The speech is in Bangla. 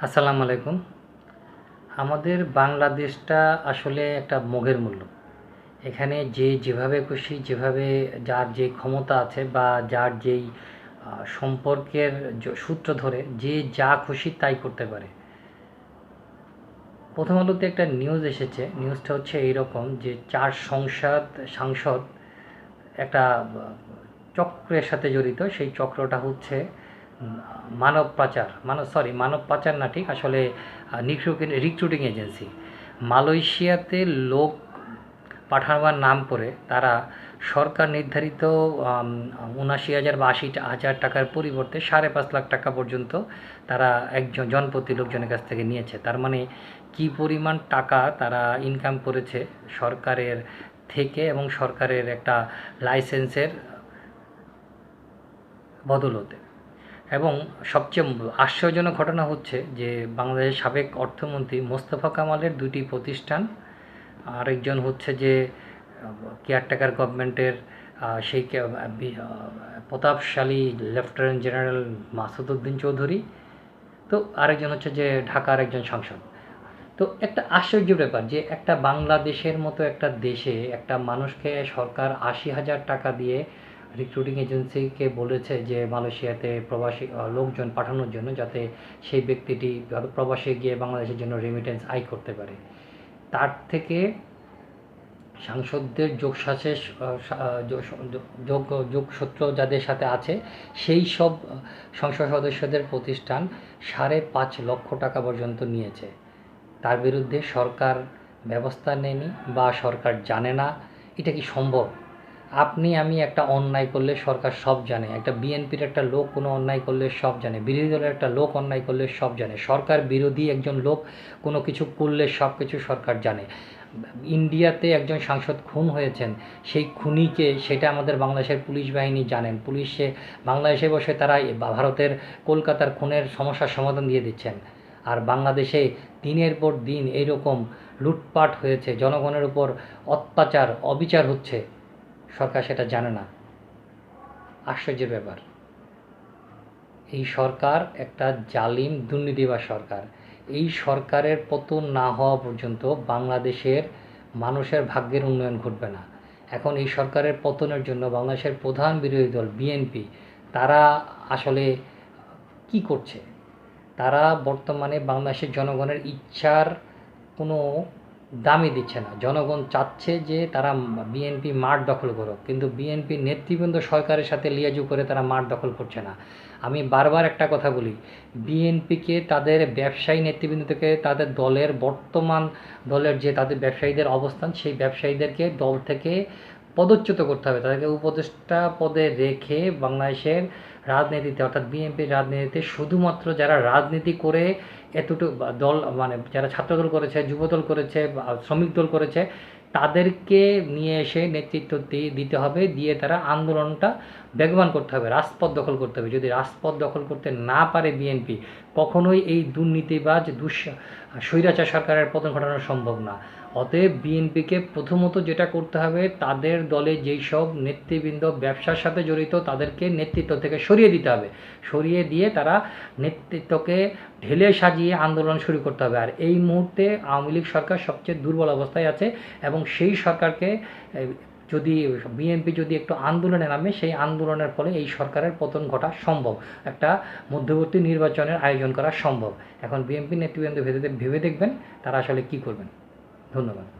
আসসালামু আলাইকুম। আমাদের বাংলাদেশটা আসলে একটা মোঘের মূল্য। এখানে যে যেভাবে খুশি, যেভাবে যার যে ক্ষমতা আছে বা যার যেই সম্পর্কের সূত্র ধরে যে যা খুশি তাই করতে পারে। প্রথম আলোতে একটা নিউজ এসেছে। নিউজটা হচ্ছে এইরকম যে চার সংসদ, সাংসদ একটা চক্রের সাথে জড়িত। সেই চক্রটা হচ্ছে মানব পাচার, মানব সরি মানব পাচার না, ঠিক? আসলে রিক্রুটিং এজেন্সি। মালয়েশিয়াতে লোক পাঠাবার নাম করে তারা সরকার নির্ধারিত উনাশি হাজার বা আশি হাজার টাকার পরিবর্তে সাড়ে পাঁচ লাখ টাকা পর্যন্ত তারা একজন জনপ্রতি লোকজনের কাছ থেকে নিয়েছে। তার মানে কি পরিমাণ টাকা তারা ইনকাম করেছে সরকারের থেকে এবং সরকারের একটা লাইসেন্সের বদলতে। এবং সবচেয়ে আশ্চর্যজনক ঘটনা হচ্ছে যে বাংলাদেশের সাবেক অর্থমন্ত্রী মোস্তফা কামালের দুটি প্রতিষ্ঠান, আরেকজন হচ্ছে যে কেয়ারটেকার গভর্নমেন্টের সেই প্রতাপশালী লেফটেন্যান্ট জেনারেল মাসুদউদ্দিন চৌধুরী, তো আরেকজন হচ্ছে যে ঢাকার একজন সাংসদ। তো একটা আশ্চর্য ব্যাপার যে একটা বাংলাদেশের মতো একটা দেশে একটা মানুষকে সরকার আশি হাজার টাকা দিয়ে রিক্রুটিং এজেন্সিকে বলেছে যে মালয়েশিয়াতে প্রবাসী লোকজন পাঠানোর জন্য যাতে সেই ব্যক্তিটি প্রবাসে গিয়ে বাংলাদেশের জন্য রেমিটেন্স আয় করতে পারে। তার থেকে সাংসদদের যোগসাথে যোগ যোগসূত্র যাদের সাথে আছে, সেই সব সংসদ সদস্যদের প্রতিষ্ঠান সাড়ে পাঁচ লক্ষ টাকা পর্যন্ত নিয়েছে। তার বিরুদ্ধে সরকার ব্যবস্থা নেয়নি বা সরকার জানে না। এটা কি সম্ভব? আপনি, আমি একটা অন্যায় করলে সরকার সব জানে। একটা বিএনপির একটা লোক, কোনো অন্যায় করলে সব জানে। বিরোধী দলের একটা লোক অন্যায় করলে সব জানে। সরকার বিরোধী একজন লোক, কোনো কিছু করলে সব কিছু সরকার জানে। ইন্ডিয়াতে একজন সাংসদ খুন হয়েছেন, সেই খুনিকে, সেটা আমাদের বাংলাদেশের পুলিশ বাহিনী জানেন। পুলিশে, বাংলাদেশে বসে তারা ভারতের কলকাতার খুনের সমস্যার সমাধান দিয়ে দিচ্ছেন। আর বাংলাদেশে দিনের পর দিন এইরকম লুটপাট হয়েছে, জনগণের উপর অত্যাচার, অবিচার হচ্ছে। সরকার সেটা জানে না। আশ্চর্যের ব্যাপার। এই সরকার একটা জালিম, দুর্নীতিবাজ সরকার। এই সরকারের পতন না হওয়া পর্যন্ত বাংলাদেশের মানুষের ভাগ্যের উন্নয়ন ঘটবে না। এখন এই সরকারের পতনের জন্য বাংলাদেশের প্রধান বিরোধী দল বিএনপি তারা আসলে কি করছে? তারা বর্তমানে বাংলাদেশের জনগণের ইচ্ছার কোনো দামই দিচ্ছে না। জনগণ চাচ্ছে যে তারা বিএনপি মাঠ দখল করুক, কিন্তু বিএনপি নেতৃবৃন্দ সরকারের সাথে লিয়াজু করে তারা মাঠ দখল করছে না। আমি বারবার একটা কথা বলি বিএনপিকে তাদের ব্যবসায়ী নেতৃবৃন্দ থেকে তাদের দলের বর্তমান দলের যে তাদের ব্যবসায়ীদের অবস্থান, সেই ব্যবসায়ীদেরকে দল থেকে পদচ্যুত করতে হবে। তাদেরকে উপদেষ্টা পদে রেখে বাংলাদেশের রাজনীতিতে, অর্থাৎ বিএনপির রাজনীতিতে শুধুমাত্র যারা রাজনীতি করে এতটুকু দল মানে যারা ছাত্রদল করেছে, যুবদল করেছে শ্রমিক দল করেছে, তাদেরকে নিয়ে এসে নেতৃত্ব দিতে হবে। দিয়ে তারা আন্দোলনটা বেগবান করতে হবে, রাজপথ দখল করতে হবে। যদি রাজপথ দখল করতে না পারে বিএনপি, কখনোই এই দুর্নীতিবাজ দুঃ স্বৈরাচার সরকারের পতন ঘটানো সম্ভব না। অতএব বিএনপিকে প্রথমত যেটা করতে হবে, তাদের দলে যেই সব নেতৃবৃন্দ ব্যবসার সাথে জড়িত, তাদেরকে নেতৃত্ব থেকে সরিয়ে দিতে হবে। সরিয়ে দিয়ে তারা নেতৃত্বকে ঢেলে সাজিয়ে আন্দোলন শুরু করতে হবে। আর এই মুহূর্তে আওয়ামী লীগ সরকার সবচেয়ে দুর্বল অবস্থায় আছে এবং সেই সরকারকে যদি বিএনপি যদি একটু আন্দোলনে নামে, সেই আন্দোলনের ফলে এই সরকারের পতন ঘটা সম্ভব। একটা মধ্যবর্তী নির্বাচনের আয়োজন করা সম্ভব। এখন বিএনপি নেতৃবৃন্দ ভেবে ভেবে দেখবেন তারা আসলে কি করবেন। ধন্যবাদ।